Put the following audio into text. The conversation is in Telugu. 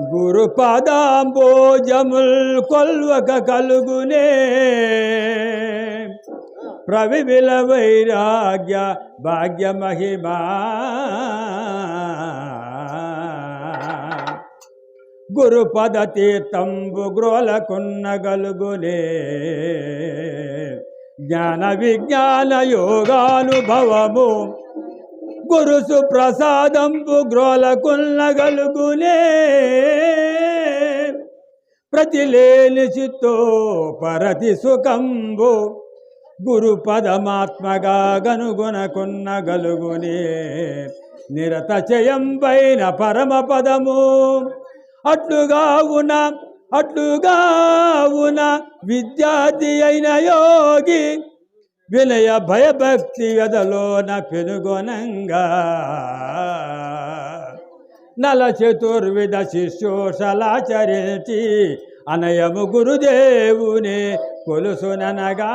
గురు కొల్వక కలుగునే. ప్రవివిల వైరాగ్య భాగ్య మహిమా. గురుపద తీర్థంబు గ్రోలకున్నగలుగునే జ్ఞాన విజ్ఞాన యోగానుభవము గురు ప్రసాదంపు గ్రోలకున్నగలుగునే ప్రతిలేని చిత్తో పరతి సుఖంబు గురు పదమాత్మగా గనుగొనకున్నగలుగునే నిరత చయంపైన పరమ పదము. అట్లుగా ఉన్న అట్లుగా ఉన్న విద్యార్థి అయిన యోగి వినయ భయభక్తి గదలోన పెనుగొనంగా. నల చతుర్విధ శిష్యోషలాచరించి అనయము గురుదేవుని కొలుసుననగా.